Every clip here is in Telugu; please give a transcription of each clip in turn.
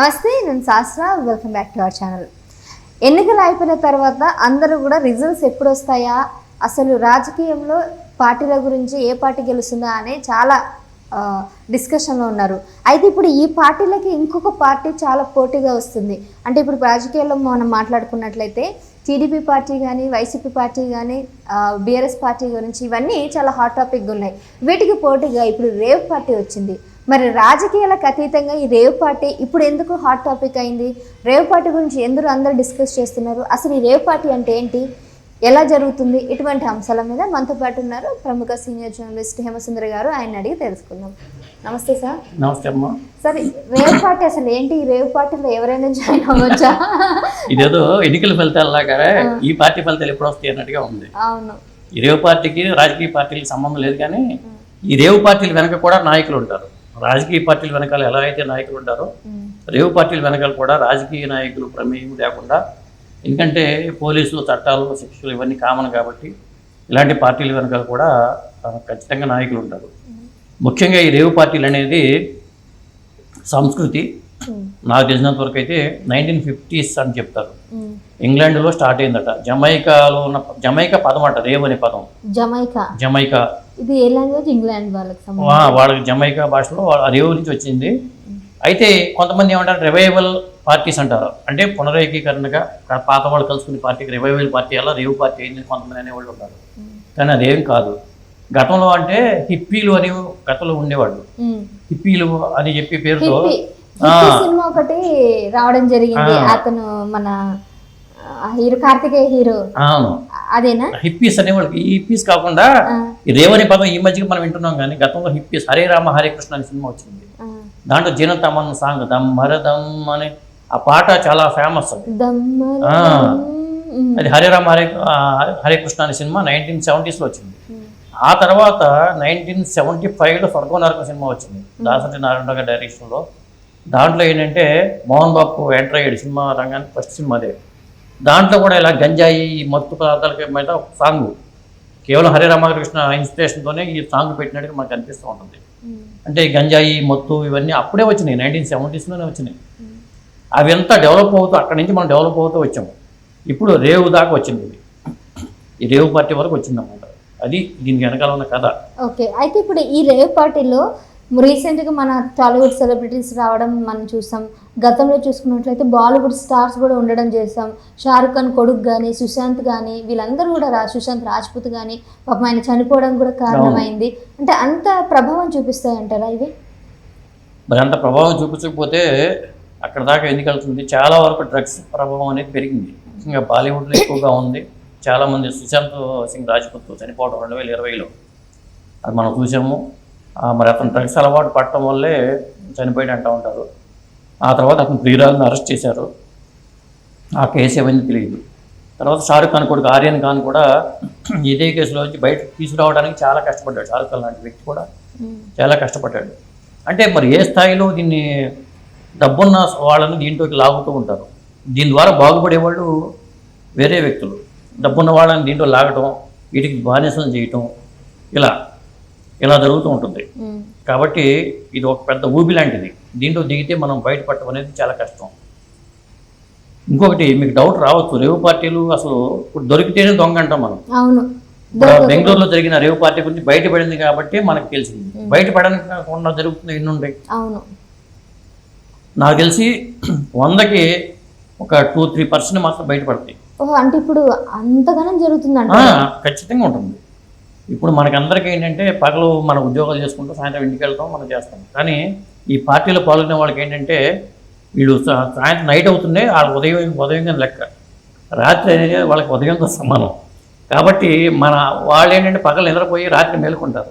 నమస్తే నేను Shastra. Welcome back to our channel. ఎన్నికలు అయిపోయిన తర్వాత అందరూ కూడా రిజల్ట్స్ ఎప్పుడు వస్తాయా అసలు రాజకీయంలో పార్టీల గురించి ఏ పార్టీ గెలుస్తుందా అనే చాలా డిస్కషన్లో ఉన్నారు. అయితే ఇప్పుడు ఈ పార్టీలకి ఇంకొక పార్టీ చాలా పోటీగా వస్తుంది. అంటే ఇప్పుడు రాజకీయాల్లో మనం మాట్లాడుకున్నట్లయితే టీడీపీ పార్టీ కానీ వైసీపీ పార్టీ కానీ బీఆర్ఎస్ పార్టీ గురించి ఇవన్నీ చాలా హాట్ టాపిక్గా ఉన్నాయి. వీటికి పోటీగా ఇప్పుడు రేవ్ పార్టీ వచ్చింది. మరి రాజకీయాలకు అతీతంగా ఈ రేవ్ పార్టీ ఇప్పుడు ఎందుకు హాట్ టాపిక్ అయింది? రేవ్ పార్టీ గురించి ఎందుకు అందరూ డిస్కస్ చేస్తున్నారు? అసలు ఈ రేవ్ పార్టీ అంటే ఏంటి? ఎలా జరుగుతుంది? ఇటువంటి అంశాల మీద మనతో పాటు ఉన్నారు ప్రముఖ సీనియర్ జర్నలిస్ట్ హేమసుందర్ గారు. ఆయన అడిగి తెలుసుకుందాం. నమస్తే సార్. నమస్తే అమ్మ. సార్ రేవ్ పార్టీ అసలు ఏంటి? ఈ రేవ్ పార్టీలో ఎవరైనా జాయిన్ అవ్వచ్చా? ఇదేదో ఎన్నికల ఫలితాలలాగా ఈ పార్టీ ఫలితాలు ఎప్పుడు వస్తాయి అన్నట్టుగా ఉంది. అవును. ఈ రేవు పార్టీకి రాజకీయ పార్టీలకి సంబంధం లేదు కానీ ఈ రేవు పార్టీల వెనక కూడా నాయకులు ఉంటారు. రాజకీయ పార్టీల వెనకాల ఎలా అయితే నాయకులు ఉంటారో ఉమ్, రేవు పార్టీల వెనకాల కూడా రాజకీయ నాయకులు ప్రమేయం లేకుండా ఎందుకంటే పోలీసులు చట్టాలు శిక్షలు ఇవన్నీ కామన్ కాబట్టి ఇలాంటి పార్టీల వెనకాల కూడా ఖచ్చితంగా నాయకులు ఉంటారు. ముఖ్యంగా ఈ రేవు పార్టీలు అనేది సంస్కృతి. ఉమ్, నాకు తెలిసినంత వరకు అయితే నైన్టీన్ ఫిఫ్టీస్ అని చెప్తారు. ఇంగ్లాండ్లో స్టార్ట్ అయిందట. జమైకాలో ఉన్న జమైకా పదం అంట రేవ్ అనే పదం. జమైకా. జమైకా. ఇది ఏ లాంగ్వేజ్? ఇంగ్లాండ్ వాళ్ళకి వాళ్ళకి జమైకా భాషలో రేవ్ నుంచి వచ్చింది. అయితే కొంతమంది ఏమంటారు రివైవల్ పార్టీస్ అంటారు. అంటే పునరేకీకరణగా పాత వాళ్ళు కలుసుకునే పార్టీకి రివైవల్ పార్టీ అలా రేవ్ పార్టీ అయింది కొంతమంది అనేవాళ్ళు ఉంటారు కానీ అదేం కాదు. గతంలో అంటే హిప్పీలు అని గతంలో ఉండేవాళ్ళు. హిప్పీలు అని చెప్పి పేరుతో సినిమా ఒకటి రావడం జరిగింది. అతను మన హీరో కార్తికేయ హీరో. అవును. అదేనా? హిప్పీస్ అనేవాళ్ళకి ఈ హిప్పీస్ కాకుండా ఆ, ఈ రేవ్ అనే పదం ఈ మధ్యకి మనం వింటున్నాం కానీ గతంలో హిప్పీస్ హరే రామ హరే కృష్ణ అనే సినిమా వచ్చింది. దాంట్లో జీనతమన్ సాంగ్ దమ్ మర దమ్ అని ఆ పాట చాలా ఫేమస్ అది. హరే రామ హరే హరే కృష్ణ అనే సినిమా నైన్టీన్ సెవెంటీస్లో వచ్చింది. ఆ తర్వాత నైన్టీన్ సెవెంటీ ఫైవ్లో స్వర్గం నరకం సినిమా వచ్చింది. దాసరి నారాయణ గారి డైరెక్షన్లో. దాంట్లో ఏంటంటే మోహన్ బాబు ఎంటర్ అయ్యాడు సినిమా రంగానికి ఫస్ట్ సినిమా అదే. దాంట్లో కూడా ఇలా గంజాయి మత్తు పదార్థాలకి మీద ఒక సాంగ్. కేవలం హరే రామకృష్ణ ఇన్స్పిరేషన్తోనే ఈ సాంగ్ పెట్టినట్టుగా మనకు అనిపిస్తూ ఉంటుంది. అంటే గంజాయి మత్తు ఇవన్నీ అప్పుడే వచ్చినాయి నైన్టీన్ సెవెంటీస్లోనే వచ్చినాయి. అవి ఎంత డెవలప్ అవుతూ అక్కడి నుంచి మనం డెవలప్ అవుతూ వచ్చాము. ఇప్పుడు రేవు దాకా వచ్చింది ఇది. ఈ రేవు పార్టీ వరకు వచ్చిందన్నమాట. అది దీనికి వెనకాల ఉన్న కథ. ఓకే. అయితే ఇప్పుడు ఈ రేవ్ పార్టీలో రీసెంట్గా మన టాలీవుడ్ సెలబ్రిటీస్ రావడం మనం చూసాం. గతంలో చూసుకున్నట్లయితే బాలీవుడ్ స్టార్స్ కూడా ఉండడం చేసాం షారుఖ్ ఖాన్ కొడుకు కానీ సుశాంత్ కానీ వీళ్ళందరూ కూడా రా సుశాంత్ రాజ్పుత్ కానీ పాపం ఆయన చనిపోవడం కూడా కారణమైంది. అంటే అంత ప్రభావం చూపిస్తాయంటారా ఇవి? మరి అంత ప్రభావం చూపించకపోతే అక్కడ దాకా ఎందుకు వెళ్తుంది? చాలా వరకు డ్రగ్స్ ప్రభావం అనేది పెరిగింది. ముఖ్యంగా బాలీవుడ్లో ఎక్కువగా ఉంది. చాలామంది సుశాంత్ సింగ్ రాజ్పుత్ చనిపోవడం రెండు వేల ఇరవైలో. అది మనం చూసాము. మరి అతను డ్రగ్స్ అలవాటు పడటం వల్లే చనిపోయాడు అంటూ ఉంటారు. ఆ తర్వాత అతను ప్రియురాలను అరెస్ట్ చేశారు. ఆ కేసు ఏమైంది తెలియదు. తర్వాత షారుఖ్ ఖాన్ కొడుకు ఆర్యన్ ఖాన్ కూడా ఇదే కేసులో వచ్చి బయట తీసుకురావడానికి చాలా కష్టపడ్డాడు. షారుఖ్ ఖాన్ లాంటి వ్యక్తి కూడా చాలా కష్టపడ్డాడు. అంటే మరి ఏ స్థాయిలో దీన్ని డబ్బున్న వాళ్ళని దీంట్లోకి లాగుతూ ఉంటారు? దీని ద్వారా బాగుపడే వాళ్ళు వేరే వ్యక్తులు. డబ్బున్న వాళ్ళని దీంట్లో లాగటం వీటికి బానిసం చేయటం ఇలా. ఇలా జరుగుతూ ఉంటుంది. కాబట్టి ఇది ఒక పెద్ద ఊబి లాంటిది. దీంట్లో దిగితే మనం బయటపడటం అనేది చాలా కష్టం. ఇంకొకటి మీకు డౌట్ రావచ్చు. రేవు పార్టీలు అసలు ఇప్పుడు దొరికితేనే దొంగ అంటాం మనం. అవును. బెంగళూరులో జరిగిన రేవు పార్టీ గురించి బయటపడింది కాబట్టి మనకు తెలిసింది. బయటపడడానికి కాకుండా జరుగుతుంది ఎన్ని ఉంటాయి అవును. నాకు తెలిసి వందకి ఒక టూ త్రీ పర్సెంట్ మాత్రం బయటపడతాయి. అంటే ఇప్పుడు అంతగానం జరుగుతుందంట ఆ, ఖచ్చితంగా ఉంటుంది. ఇప్పుడు మనకందరికీ ఏంటంటే పగలు మన ఉద్యోగాలు చేసుకుంటూ సాయంత్రం ఇంటికి వెళ్తాం మనం చేస్తాం. కానీ ఈ పార్టీలో పాల్గొనే వాళ్ళకి ఏంటంటే వీళ్ళు సాయంత్రం నైట్ అవుతుండే వాళ్ళ ఉదయం ఉదయం కింద లెక్క. రాత్రి అనేది వాళ్ళకి ఉదయంతో సమానం. కాబట్టి మన వాళ్ళు ఏంటంటే పగలు నిద్రపోయి రాత్రి మేలుకుంటారు.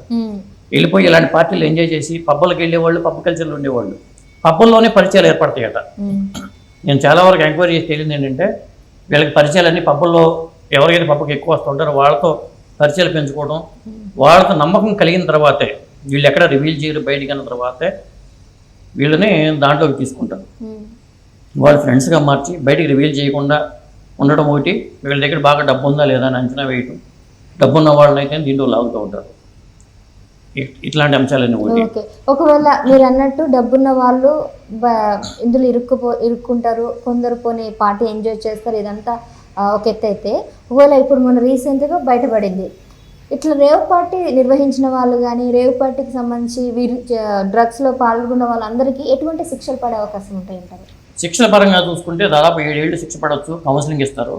వెళ్ళిపోయి ఇలాంటి పార్టీలు ఎంజాయ్ చేసి పబ్బులకు వెళ్ళేవాళ్ళు పబ్ కల్చర్లో ఉండేవాళ్ళు. పబ్బుల్లోనే పరిచయాలు ఏర్పడతాయట ఉమ్, నేను చాలా వరకు ఎంక్వైరీ చేసి తెలియదు ఏంటంటే వీళ్ళకి పరిచయాలన్నీ పబ్బుల్లో ఎవరికైతే పబ్బుకి ఎక్కువ వస్తుంటారో వాళ్ళతో పరిచయాలు పెంచుకోవడం వాళ్ళతో నమ్మకం కలిగిన తర్వాతే వీళ్ళు ఎక్కడ రివీల్ చేయరు బయటికి అన్న తర్వాతే వీళ్ళని దాంట్లోకి తీసుకుంటారు. ఉమ్, వాళ్ళ ఫ్రెండ్స్గా మార్చి బయటికి రివీల్ చేయకుండా ఉండడం ఒకటి వీళ్ళ దగ్గర బాగా డబ్బు ఉందా లేదా అని అంచనా వేయటం డబ్బు ఉన్న వాళ్ళని అయితే దీంట్లో లాగుతూ ఉంటారు. ఇట్లాంటి అంశాలన్నీ ఒకటి. ఓకే. ఒకవేళ మీరు అన్నట్టు డబ్బున్న వాళ్ళు ఇందులో ఇరుక్కుపో ఇరుక్కుంటారు కొందరు పోనీ పార్టీ ఎంజాయ్ చేస్తారు ఇదంతా ఒక ఎత్తు అయితే. ఒకవేళ ఇప్పుడు మన రీసెంట్గా బయటపడింది. ఇట్లా రేవ్ పార్టీ నిర్వహించిన వాళ్ళు కానీ రేవ్ పార్టీకి సంబంధించి వీరు డ్రగ్స్లో పాల్గొన్న వాళ్ళందరికీ ఎటువంటి శిక్షలు పడే అవకాశం ఉంటాయి అంటారు శిక్షల పరంగా చూసుకుంటే దాదాపు ఏడేళ్ళు శిక్ష పడవచ్చు కౌన్సిలింగ్ ఇస్తారు.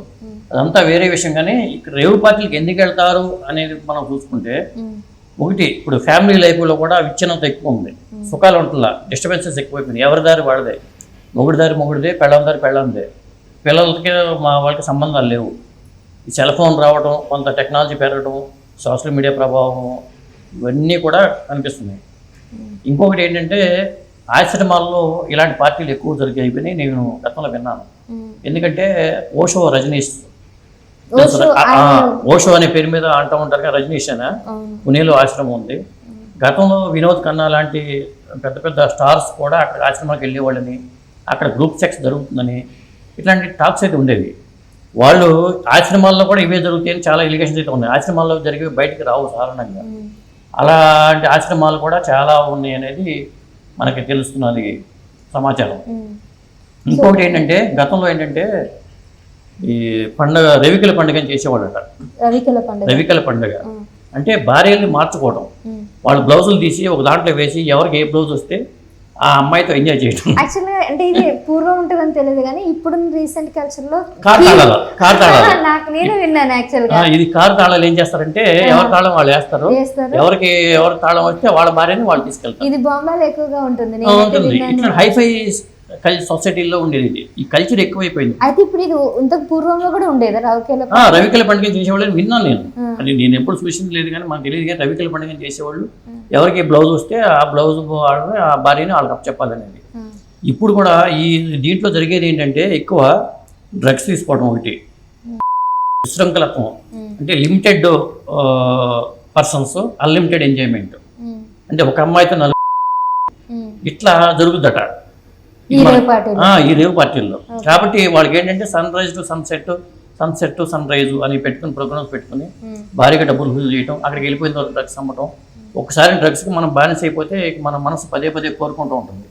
అదంతా వేరే విషయం కానీ ఇక్కడ రేవు పార్టీలకు ఎందుకు వెళ్తారు అనేది మనం చూసుకుంటే ఒకటి ఇప్పుడు ఫ్యామిలీ లైఫ్లో కూడా విచ్ఛిన్నత ఎక్కువ ఉంది. సుఖాలు ఉంటుందా డిస్టర్బెన్సెస్ ఎక్కువైపోయింది ఎవరి దారి వాడదే? మొగుడి దారి మొగుడిదే పెళ్ళం దారి పెళ్ళందే. పిల్లలకి మా వాళ్ళకి సంబంధాలు లేవు. ఈ సెల్ ఫోన్ రావడం కొంత టెక్నాలజీ పెరగడం సోషల్ మీడియా ప్రభావం ఇవన్నీ కూడా కనిపిస్తున్నాయి. ఇంకొకటి ఏంటంటే ఆశ్రమాల్లో ఇలాంటి పార్టీలు ఎక్కువ జరిగాయని నేను గతంలో విన్నాను. ఎందుకంటే ఓషో రజనీష్. ఓషో, అనే పేరు మీద అంటూ ఉంటారు కదా రజనీష్ అనే పుణేలో ఆశ్రమం ఉంది. గతంలో వినోద్ ఖన్నా లాంటి పెద్ద పెద్ద స్టార్స్ కూడా అక్కడ ఆశ్రమానికి వెళ్ళేవాళ్ళని అక్కడ గ్రూప్ సెక్స్ జరుగుతుందని ఇట్లాంటి టాక్స్ అయితే ఉండేవి. వాళ్ళు ఆశ్రమాల్లో కూడా ఇవే జరుగుతాయని చాలా ఎలిగేషన్స్ అయితే ఉన్నాయి. ఆశ్రమాల్లో జరిగేవి బయటికి రావు సాధారణంగా. అలాంటి ఆశ్రమాలు కూడా చాలా ఉన్నాయి అనేది మనకి తెలుస్తున్నది సమాచారం. ఇంకొకటి ఏంటంటే గతంలో ఏంటంటే ఈ పండగ రవికల పండుగ అని చేసేవాళ్ళట. రవికల పండుగ. రవికల పండుగ. అంటే భార్యల్ని మార్చుకోవడం. వాళ్ళు బ్లౌజులు తీసి ఒక దాంట్లో వేసి ఎవరికి ఏ బ్లౌజ్ వస్తే ఆ అమ్మాయితో ఎంజాయ్ చేయడం యాక్చువల్గా అంటే ఇది పూర్వం ఉంటుందని తెలియదు కానీ ఇప్పుడు రీసెంట్ కల్చర్లో కార్ తాళాలు కార్ తాళాలు. నాకు నేను విన్నాను యాక్చువల్ ఆ, గా ఇది కార్ తాళాలు ఏం చేస్తారంటే ఎవరి తాళం వాళ్ళు వేస్తారు. ఎవరికి ఎవరి తాళం వస్తే వాళ్ళ భార్యని వాళ్ళు తీసుకెళ్తారు. ఇది బాంబేలో ఎక్కువగా ఉంటుంది. ఇట్లా హైఫై సొసైటీలో ఉండేది ఈ కల్చర్ ఎక్కువైపోయింది. అయితే ఇప్పుడు ఇది ఇంతకు పూర్వంలో కూడా ఉండేదా రవికేల రవికల పండుగ చేసేవాళ్ళని విన్నాను నేను. అది నేను ఎప్పుడు చూసింది లేదు కానీ మనకు తెలియదు కానీ రవికల పండుగ చేసేవాళ్ళు. ఎవరికి బ్లౌజ్ వస్తే ఆ బ్లౌజ్ ఆ భార్యని వాళ్ళకి చెప్పాలనేది ఇప్పుడు కూడా ఈ దీంట్లో జరిగేది ఏంటంటే ఎక్కువ డ్రగ్స్ తీసుకోవడం ఒకటి. విశృంఖలత్వం. అంటే లిమిటెడ్ పర్సన్స్ అన్లిమిటెడ్ ఎంజాయ్మెంట్. అంటే ఒక అమ్మాయితో నలుగురు ఇట్లా జరుగుద్దట. ఈ రేవ్ పార్టీల్లో. కాబట్టి వాళ్ళకి ఏంటంటే sunrise to sunset sunset to sunrise అని పెట్టుకుని ప్రోగ్రామ్స్ పెట్టుకుని భారీగా డబ్బులు వసూలు చేయటం అక్కడికి వెళ్ళిపోయిన తర్వాత డ్రగ్స్ అమ్మటం. ఒకసారి డ్రగ్స్కి మనం బానిస అయిపోతే మన మనసు పదే పదే కోరుకుంటూ ఉంటుంది.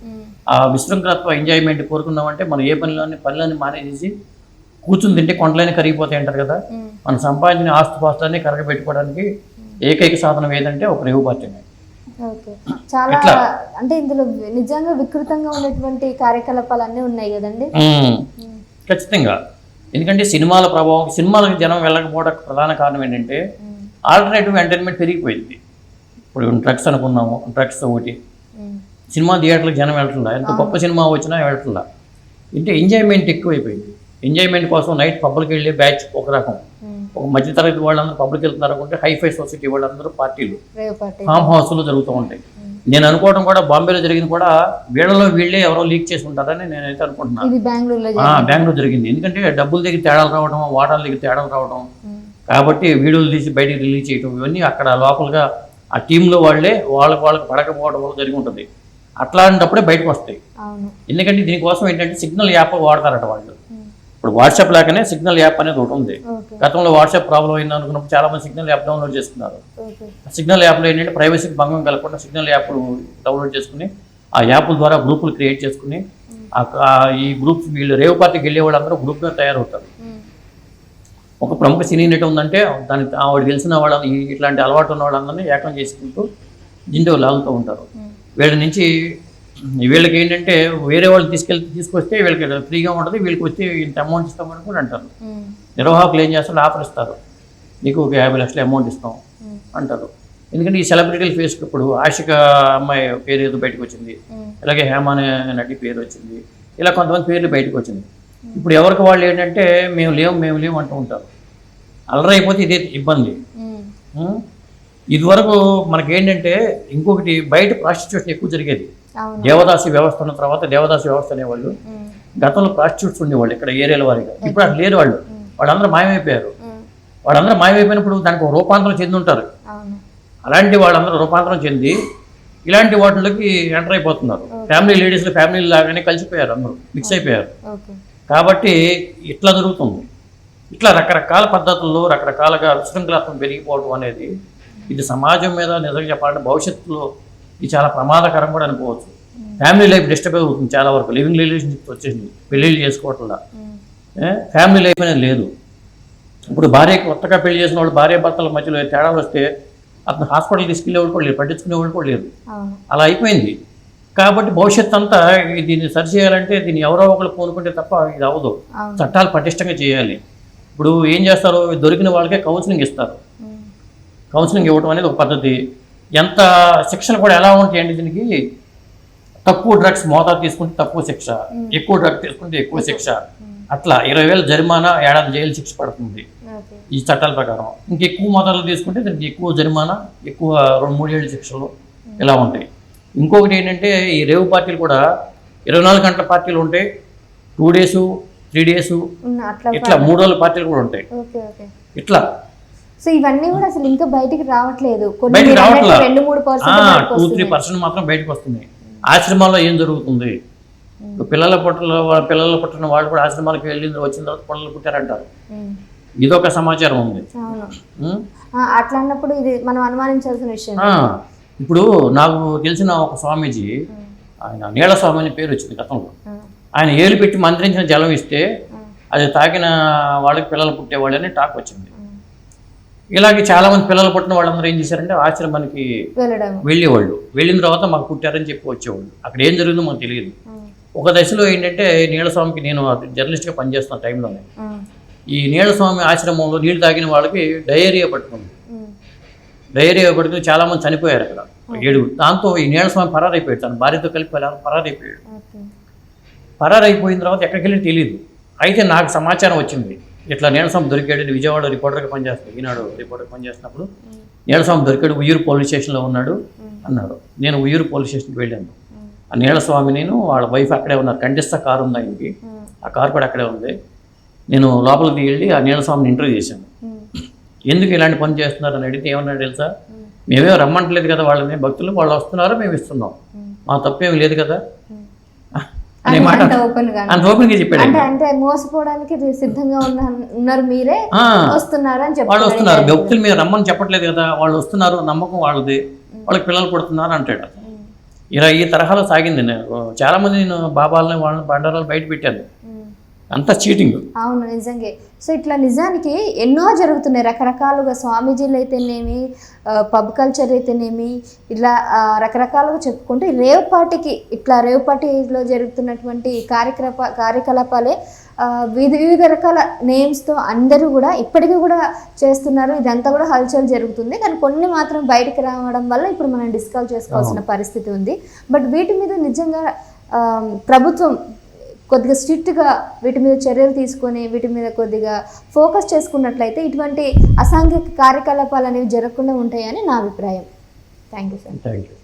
ఆ విశృంఖలత్వ ఎంజాయ్మెంట్ కోరుకున్నామంటే మనం ఏ పనిలోని పనులన్నీ మానేసి కూర్చుని తింటే కొండలన్నీ కరిగిపోతాయి అంటారు కదా. మనం సంపాదించిన ఆస్తు పాస్తులన్నీ కరగబెట్టుకోవడానికి ఏకైక సాధనం ఏదంటే ఒక రేవు పార్టీనే. ఓకే. చాలా? అంటే ఇందులో నిజంగా వికృతంగా ఉన్నటువంటి కార్యకలాపాలు అన్నీ ఉన్నాయి కదండి? ఖచ్చితంగా. ఎందుకంటే సినిమాల ప్రభావం సినిమాలకు జనం వెళ్ళకపోవడానికి ప్రధాన కారణం ఏంటంటే ఆల్టర్నేటివ్ ఎంటర్టైన్మెంట్ పెరిగిపోయింది. ఇప్పుడు డ్రగ్స్ అనుకున్నాము డ్రగ్స్ ఒకటి. సినిమా థియేటర్లకు జనం వెళ్తుందా ఎంత గొప్ప సినిమా వచ్చినా వెళ్తుందా అంటే ఎంజాయ్మెంట్ ఎక్కువైపోయింది. ఎంజాయ్మెంట్ కోసం నైట్ పబ్లిక్ వెళ్ళే బ్యాచ్ ఒక రకం. ఒక మధ్యతరగతి వాళ్ళందరూ పబ్లిక్ వెళ్తున్నారు అనుకుంటే హైఫై సొసైటీ వాళ్ళందరూ పార్టీలు. ఫామ్ హౌస్లో జరుగుతూ ఉంటాయి. నేను అనుకోవడం కూడా బాంబేలో జరిగింది కూడా వీళ్ళలో వీళ్ళే ఎవరో లీక్ చేసి ఉంటారని నేనైతే అనుకుంటున్నాను. బెంగళూరు జరిగింది. ఎందుకంటే డబ్బుల దగ్గర తేడాలు రావడం వాటాల దగ్గర తేడాలు రావడం కాబట్టి వీడియోలు తీసి బయటికి రిలీజ్ చేయడం ఇవన్నీ అక్కడ లోపలగా ఆ టీంలో వాళ్ళే వాళ్ళకి వాళ్ళకి పడకపోవడం వల్ల జరిగి ఉంటుంది. అట్లాంటప్పుడే బయటకు వస్తాయి. ఎందుకంటే దీనికోసం ఏంటంటే సిగ్నల్ యాప్ వాడతారట వాళ్ళు. ఇప్పుడు వాట్సాప్ లాగానే సిగ్నల్ యాప్ అనేది ఒకటి ఉంది. గతంలో వాట్సాప్ ప్రాబ్లం అయింది అనుకున్నప్పుడు చాలా మంది సిగ్నల్ యాప్ డౌన్లోడ్ చేసుకున్నారు ఓకే. సిగ్నల్ యాప్లో ఏంటంటే ప్రైవసీకి భంగం కలగకుండా సిగ్నల్ యాప్ డౌన్లోడ్ చేసుకుని ఆ యాప్ల ద్వారా గ్రూపులు క్రియేట్ చేసుకుని ఈ గ్రూప్స్ వీళ్ళు రేవ్ పార్టీకి వెళ్ళే వాళ్ళందరూ గ్రూప్గా తయారవుతారు. ఒక ప్రముఖ సినీ నటి ఉందంటే దానికి ఆవిడ తెలిసిన వాళ్ళ ఈ- ఇట్లాంటి అలవాటు ఉన్న వాళ్ళందరినీ ఏకం చేసుకుంటూ జిండో లాగుతూ ఉంటారు వీళ్ళ నుంచి వీళ్ళకి ఏంటంటే వేరే వాళ్ళు తీసుకెళ్ళి తీసుకొస్తే వీళ్ళకి ఫ్రీగా ఉంటుంది వీళ్ళకి వచ్చి ఇంత అమౌంట్ ఇస్తామని కూడా అంటారు. నిర్వాహకులు ఏం చేస్తారు? ఆఫర్ ఇస్తారు. నీకు ఒక యాభై లక్షల అమౌంట్ ఇస్తాం అంటారు. ఎందుకంటే ఈ సెలబ్రిటీల ఫేస్ ఇప్పుడు ఆషిక అమ్మాయి పేరు ఏదో బయటకు వచ్చింది. ఇలాగే హేమ అనే నటి పేరు వచ్చింది. ఇలా కొంతమంది పేర్లు బయటకు వచ్చింది. ఇప్పుడు ఎవరికి వాళ్ళు ఏంటంటే మేము లేవు మేము లేవు అంటూ ఉంటారు. అల్లరి అయిపోతే ఇదే ఇబ్బంది? ఇదివరకు మనకేంటంటే ఇంకొకటి బయట ప్రాస్టిట్యూషన్ ఎక్కువ జరిగేది. దేవదాసి వ్యవస్థ ఉన్న తర్వాత దేవదాసి వ్యవస్థ అనేవాళ్ళు గతంలో ప్రాస్టిట్యూట్స్ ఉండేవాళ్ళు ఇక్కడ ఏరియాల వారిగా. ఇప్పుడు అక్కడ లేరు వాళ్ళు. వాళ్ళందరూ మాయమైపోయారు. వాళ్ళందరూ మాయమైపోయినప్పుడు దానికి రూపాంతరం చెంది ఉంటారు. అలాంటి వాళ్ళందరూ రూపాంతరం చెంది ఇలాంటి వాటిలోకి ఎంటర్ అయిపోతున్నారు. ఫ్యామిలీ లేడీస్లో ఫ్యామిలీ లాగానే కలిసిపోయారు అందరూ మిక్స్ అయిపోయారు. కాబట్టి ఇట్లా జరుగుతుంది. ఇట్లా రకరకాల పద్ధతుల్లో రకరకాలుగా విశృంఖలాత్మం పెరిగిపోవడం అనేది ఇది సమాజం మీద నిజంగా చెప్పాలంటే భవిష్యత్తులో ఇది చాలా ప్రమాదకరం కూడా అనుకోవచ్చు. ఫ్యామిలీ లైఫ్ డిస్టర్బ్ అవుతుంది చాలా వరకు. లివింగ్ రిలేషన్షిప్ వచ్చేసింది. పెళ్ళిళ్ళు చేసుకోవట్లా. ఫ్యామిలీ లైఫ్ అనేది లేదు. ఇప్పుడు భార్య కొత్తగా పెళ్ళి చేసిన వాళ్ళు భార్య భర్తల మధ్యలో తేడా వస్తే అతను హాస్పిటల్ తీసుకెళ్ళేవాళ్ళు కూడా లేరు పట్టించుకునేవాళ్ళు కూడా లేరు. అవును. అలా అయిపోయింది. కాబట్టి భవిష్యత్ అంతా దీన్ని సరి చేయాలంటే దీన్ని ఎవరో ఒకరు పూనుకుంటే తప్ప ఇది అవ్వదు. చట్టాలు పటిష్టంగా చేయాలి. ఇప్పుడు ఏం చేస్తారు దొరికిన వాళ్ళకే కౌన్సిలింగ్ ఇస్తారు. కౌన్సిలింగ్ ఇవ్వడం అనేది ఒక పద్ధతి. ఎంత శిక్షలు కూడా ఎలా ఉంటాయండి దీనికి? తక్కువ డ్రగ్స్ మోతాదు తీసుకుంటే తక్కువ శిక్ష. ఎక్కువ డ్రగ్ తీసుకుంటే ఎక్కువ శిక్ష. అట్లా ఇరవై వేలు జరిమానా ఏడాది జైలు శిక్ష పడుతుంది. ఈ చట్టాల ప్రకారం. ఇంకా ఎక్కువ మోతాదులు తీసుకుంటే దానికి ఎక్కువ జరిమానా ఎక్కువ రెండు మూడేళ్ళ శిక్షలు ఇలా ఉంటాయి. ఇంకొకటి ఏంటంటే ఈ రేవు పార్టీలు కూడా ఇరవై నాలుగు గంటల పార్టీలు ఉంటాయి. టూ డేస్ త్రీ డేస్ ఇట్లా మూడు రోజుల పార్టీలు కూడా ఉంటాయి. ఇట్లా సో ఇవన్నీ కూడా అసలు ఇంకా బయటికి రావట్లేదు. బయటికి. రెండు మూడు పర్సెంట్ టూ త్రీ పర్సెంట్ మాత్రం బయటకు వస్తుంది ఆశ్రమాల్లో ఏం జరుగుతుంది? పిల్లల పుట్టిన వాళ్ళ పిల్లలు పుట్టిన వాళ్ళు కూడా ఆశ్రమాలకు వెళ్ళి వచ్చిన తర్వాత పిల్లలు పుట్టారంటారు. ఇదొక సమాచారం ఉంది. అట్లా అన్నప్పుడు ఇది మనం అనుమానించాల్సిన విషయం. ఇప్పుడు నాకు తెలిసిన ఒక స్వామీజీ ఆయన నీళ్ళ స్వామి అనే పేరు వచ్చింది గతంలో. ఆయన ఏలు పెట్టి మంత్రించిన జలం ఇస్తే అది తాకిన వాళ్ళకి పిల్లలు పుట్టేవాళ్ళని టాక్ వచ్చింది. ఇలాగే చాలా మంది పిల్లలు పుట్టిన వాళ్ళందరూ ఏం చేశారంటే ఆశ్రమానికి వెళ్ళేవాళ్ళు. వెళ్ళిన తర్వాత మాకు పుట్టారని చెప్పి వచ్చేవాళ్ళు. అక్కడ ఏం జరిగిందో మాకు తెలియదు. ఒక దశలో ఏంటంటే నీళ్ళస్వామికి నేను జర్నలిస్ట్గా పనిచేస్తున్న టైంలోనే ఈ నీళ్ళస్వామి ఆశ్రమంలో నీళ్ళు తాగిన వాళ్ళకి డయేరియా పట్టుకుంది. డయేరియా పట్టుకుని చాలామంది చనిపోయారు అక్కడ. ఏడుగురు. దాంతో ఈ నీళ్ళస్వామి పరారైపోయాడు. తన భార్యతో కలిపి పరా- పరారైపోయాడు. పరారైపోయిన తర్వాత ఎక్కడికి వెళ్ళి తెలియదు. అయితే నాకు సమాచారం వచ్చింది. ఇట్లా నీళ్ళస్వామి దొరికాడు విజయవాడ రిపోర్టర్గా పనిచేస్తాడు. ఈనాడు రిపోర్టర్ పనిచేస్తున్నప్పుడు ఉమ్, దొరికాడు ఉయ్యూరు పోలీస్ స్టేషన్లో ఉన్నాడు అన్నాడు. అన్నారు నేను ఉయ్యూరు పోలీస్ స్టేషన్కి వెళ్ళాను. ఆ నీలస్వామి నేను వాళ్ళ వైఫ్ అక్కడే ఉన్నారు. కంటిస్తా కారు ఉంది ఆయనకి. ఆ కారు కూడా అక్కడే ఉంది. నేను లోపలికి వెళ్ళి ఆ నీలస్వామిని ఇంటర్వ్యూ చేశాను. ఎందుకు ఇలాంటి పని చేస్తున్నారు అని అడిగితే ఏమన్నాడు తెలుసా? మేమేం రమ్మంటలేదు కదా వాళ్ళని. భక్తులు వాళ్ళు వస్తున్నారో? మేము ఇస్తున్నాం. మా తప్పేం లేదు కదా. అనే మాట అంత ఓపెన్గా చెప్పాడు అంటే. అంటే మోసపోవడానికి సిద్ధంగా ఉన్న ఉన్నారు మీరే వస్తున్నారు అని వాళ్ళు వస్తున్నారు. భక్తులు మేము రమ్మని చెప్పట్లేదు కదా వాళ్ళు వస్తున్నారు నమ్మకం వాళ్ళది. వాళ్ళకి పిల్లలు పుడుతున్నారు అంటాడు. ఇలా ఈ తరహాలో సాగింది. నేను చాలా మంది నేను బాబాలని వాళ్ళని బండారాలు బయట పెట్టాను. అంతా చీటింగ్ అవును నిజంగా. సో ఇట్లా నిజానికి ఎన్నో జరుగుతున్నాయి. రకరకాలుగా స్వామీజీలు అయితేనేమి పబ్ కల్చర్ అయితేనేమి ఇలా ఆ, రకరకాలుగా చెప్పుకుంటే ఈ రేవ్ పార్టీకి ఇట్లా రేవ్ పార్టీలో జరుగుతున్నటువంటి కార్యకలాప కార్యకలాపాలే వివిధ వివిధ రకాల నేమ్స్తో అందరూ కూడా ఇప్పటికీ కూడా చేస్తున్నారు. ఇదంతా కూడా హల్చల్ జరుగుతుంది. కానీ కొన్ని మాత్రం బయటకు రావడం వల్ల ఇప్పుడు మనం డిస్కస్ చేసుకోవాల్సిన పరిస్థితి ఉంది. బట్ వీటి మీద నిజంగా ప్రభుత్వం కొద్దిగా స్ట్రిక్ట్గా వీటి మీద చర్యలు తీసుకొని వీటి మీద కొద్దిగా ఫోకస్ చేసుకున్నట్లయితే ఇటువంటి అసాంఘిక కార్యకలాపాలు అనేవి జరగకుండా ఉంటాయని నా అభిప్రాయం. Thank you sir. Thank you.